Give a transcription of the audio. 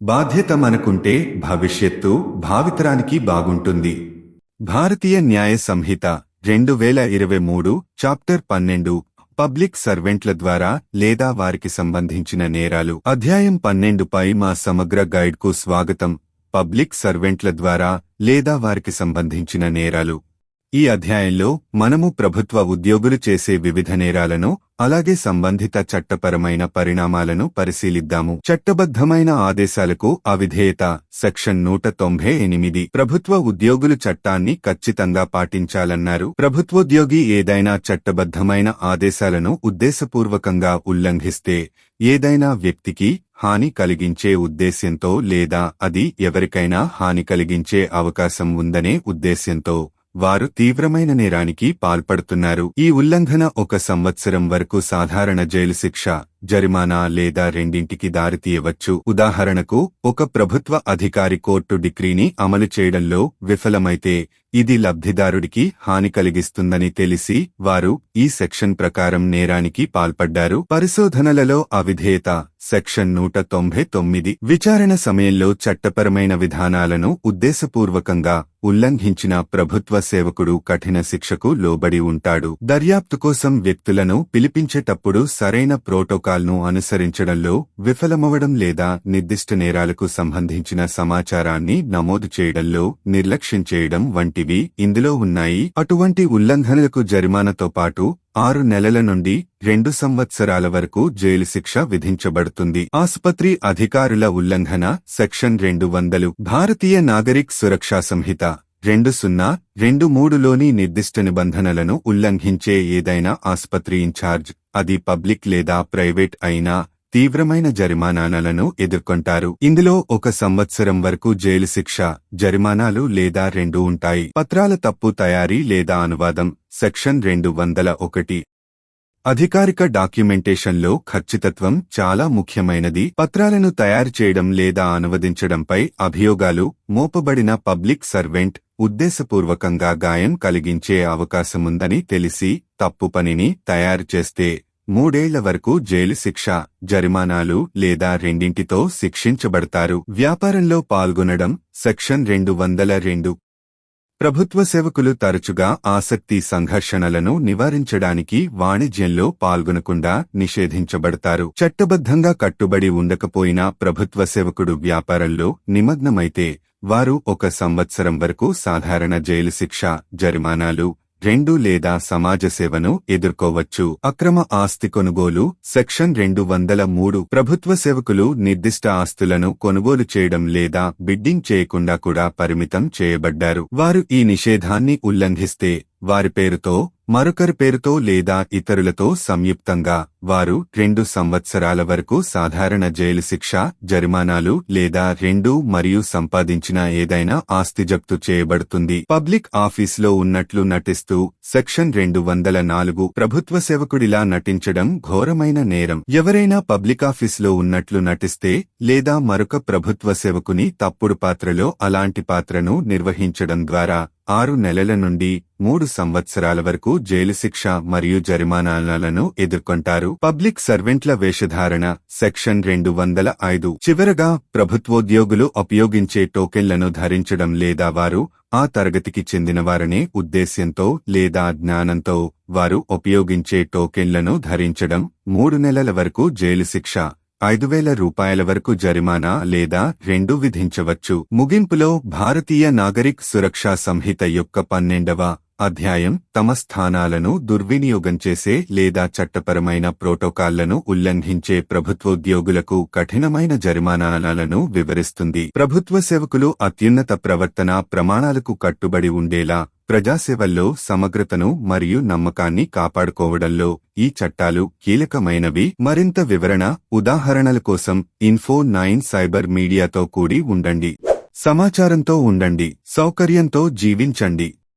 బాధ్యత మనకుంటే భవిష్యత్తు భావితరానికి బాగుంటుంది. భారతీయ న్యాయ సంహిత రెండు వేల ఇరవై మూడు చాప్టర్ పన్నెండు పబ్లిక్ సర్వెంట్ల ద్వారా లేదా వారికి సంబంధించిన నేరాలు. అధ్యాయం పన్నెండుపై మా సమగ్ర గైడ్కు స్వాగతం. పబ్లిక్ సర్వెంట్ల ద్వారా లేదా వారికి సంబంధించిన నేరాలు. ఈ అధ్యాయంలో మనము ప్రభుత్వ ఉద్యోగులు చేసే వివిధ నేరాలను అలాగే సంబంధిత చట్టపరమైన పరిణామాలను పరిశీలిద్దాము. చట్టబద్ధమైన ఆదేశాలకు అవిధేయత సెక్షన్ నూట తొంభై ఎనిమిది. ప్రభుత్వ ఉద్యోగులు చట్టాన్ని ఖచ్చితంగా పాటించాలన్నారు. ప్రభుత్వోద్యోగి ఏదైనా చట్టబద్ధమైన ఆదేశాలను ఉద్దేశపూర్వకంగా ఉల్లంఘిస్తే ఏదైనా వ్యక్తికి హాని కలిగించే ఉద్దేశ్యంతో లేదా అది ఎవరికైనా హాని కలిగించే అవకాశం ఉందనే ఉద్దేశ్యంతో వారు తీవ్రమైన నేరానికి పాల్పడుతున్నారు. ఈ ఉల్లంఘన ఒక సంవత్సరం వరకు సాధారణ జైలు శిక్ష. జరిమానా లేదా రెండింటికి దారితీయవచ్చు ఉదాహరణకు ఒక ప్రభుత్వ అధికారి కోర్టు డిగ్రీని అమలు చేయడంలో విఫలమైతే ఇది లబ్ధిదారుడికి హాని కలిగిస్తుందని తెలిసి వారు ఈ సెక్షన్ ప్రకారం నేరానికి పాల్పడ్డారు. పరిశోధనలలో అవిధేయత సెక్షన్ నూట తొంభై తొమ్మిది. విచారణ సమయంలో చట్టపరమైన విధానాలను ఉద్దేశపూర్వకంగా ఉల్లంఘించిన ప్రభుత్వ సేవకుడు కఠిన శిక్షకు లోబడి ఉంటాడు. దర్యాప్తు కోసం వ్యక్తులను పిలిపించేటప్పుడు సరైన ప్రోటోకాల్ను అనుసరించడంలో విఫలమవడం లేదా నిర్దిష్ట నేరాలకు సంబంధించిన సమాచారాన్ని నమోదు చేయడంలో నిర్లక్ష్యం చేయడం వంటివి ఇందులో ఉన్నాయి. అటువంటి ఉల్లంఘనలకు జరిమానాతో పాటు ఆరు నెలల నుండి రెండు సంవత్సరాల వరకు జైలు శిక్ష విధించబడుతుంది. ఆసుపత్రి అధికారుల ఉల్లంఘన సెక్షన్ రెండు వందలు. భారతీయ నాగరిక్ సురక్షా సంహిత. రెండు సున్నా రెండు మూడులోని నిర్దిష్ట నిబంధనలను ఉల్లంఘించే ఏదైనా ఆసుపత్రి ఇన్ఛార్జ్ అది పబ్లిక్ లేదా ప్రైవేట్ అయినా తీవ్రమైన జరిమానాలను ఎదుర్కొంటారు. ఇందులో ఒక సంవత్సరం వరకు జైలు శిక్ష జరిమానాలు లేదా రెండు ఉంటాయి. పత్రాల తప్పు తయారీ లేదా అనువాదం సెక్షన్ రెండు వందల ఒకటి అధికారిక డాక్యుమెంటేషన్లో ఖచ్చితత్వం చాలా ముఖ్యమైనది. పత్రాలను తయారు చేయడం లేదా అనువదించడంపై అభియోగాలు మోపబడిన పబ్లిక్ సర్వెంట్ ఉద్దేశపూర్వకంగా గాయం కలిగించే అవకాశముందని తెలిసి తప్పు పనిని తయారు చేస్తే మూడేళ్ళ వరకు జైలు శిక్ష జరిమానాలు లేదా రెండింటితో శిక్షించబడతారు. వ్యాపారంలో పాల్గొనడం సెక్షన్ రెండు వందల రెండు ప్రభుత్వ సేవకులు తరచుగా ఆసక్తి సంఘర్షణలను నివారించడానికి వాణిజ్యంలో పాల్గొనకుండా నిషేధించబడతారు. చట్టబద్ధంగా కట్టుబడి ఉండకపోయినా ప్రభుత్వ సేవకుడు వ్యాపారంలో నిమగ్నమైతే వారు ఒక సంవత్సరం వరకు సాధారణ జైలు శిక్ష జరిమానాలు రెండు లేదా సమాజ సేవను ఎదుర్కోవచ్చు. అక్రమ ఆస్తి కొనుగోలు సెక్షన్ రెండు వందల మూడు ప్రభుత్వ సేవకులు నిర్దిష్ట ఆస్తులను కొనుగోలు చేయడం లేదా బిడ్డింగ్ చేయకుండా కూడా పరిమితం చేయబడ్డారు. వారు ఈ నిషేధాన్ని ఉల్లంఘిస్తే వారి పేరుతో మరొకరి పేరుతో లేదా ఇతరులతో సంయుక్తంగా వారు రెండు సంవత్సరాల వరకు సాధారణ జైలు శిక్ష జరిమానాలు లేదా రెండు మరియు సంపాదించిన ఏదైనా ఆస్తి జప్తు చేయబడుతుంది. పబ్లిక్ ఆఫీస్లో ఉన్నట్లు నటిస్తూ సెక్షన్ రెండు వందల నాలుగు ప్రభుత్వ సేవకుడిలా నటించడం ఘోరమైన నేరం. ఎవరైనా పబ్లిక్ ఆఫీస్లో ఉన్నట్లు నటిస్తే లేదా మరొక ప్రభుత్వ సేవకుని తప్పుడు పాత్రలో అలాంటి పాత్రను నిర్వహించడం ద్వారా ఆరు నెలల నుండి మూడు సంవత్సరాల వరకు జైలు శిక్ష మరియు జరిమానాలను ఎదుర్కొంటారు. పబ్లిక్ సర్వెంట్ల వేషధారణ సెక్షన్ రెండు వందల ఐదు. చివరగా ప్రభుత్వోద్యోగులు ఉపయోగించే టోకెన్లను ధరించడం లేదా వారు ఆ తరగతికి చెందినవారనే ఉద్దేశ్యంతో లేదా జ్ఞానంతో వారు ఉపయోగించే టోకెన్లను ధరించడం మూడు నెలల వరకు జైలు శిక్ష ఐదు వేల రూపాయల వరకు జరిమానా లేదా రెండు విధించవచ్చు. ముగింపులో భారతీయ నాగరిక్ సురక్షా సంహిత యొక్క పన్నెండవ అధ్యాయం తమ స్థానాలను దుర్వినియోగం చేసే లేదా చట్టపరమైన ప్రోటోకాల్లను ఉల్లంఘించే ప్రభుత్వోద్యోగులకు కఠినమైన జరిమానాలను వివరిస్తుంది. ప్రభుత్వ సేవకులు అత్యున్నత ప్రవర్తన ప్రమాణాలకు కట్టుబడి ఉండేలా ప్రజాసేవల్లో సమగ్రతను మరియు నమ్మకాన్ని కాపాడుకోవడంలో ఈ చట్టాలు కీలకమైనవి. మరింత వివరణ ఉదాహరణల కోసం ఇన్ఫో నైన్ సైబర్ మీడియాతో కూడి ఉండండి. సమాచారంతో ఉండండి. సౌకర్యంతో జీవించండి.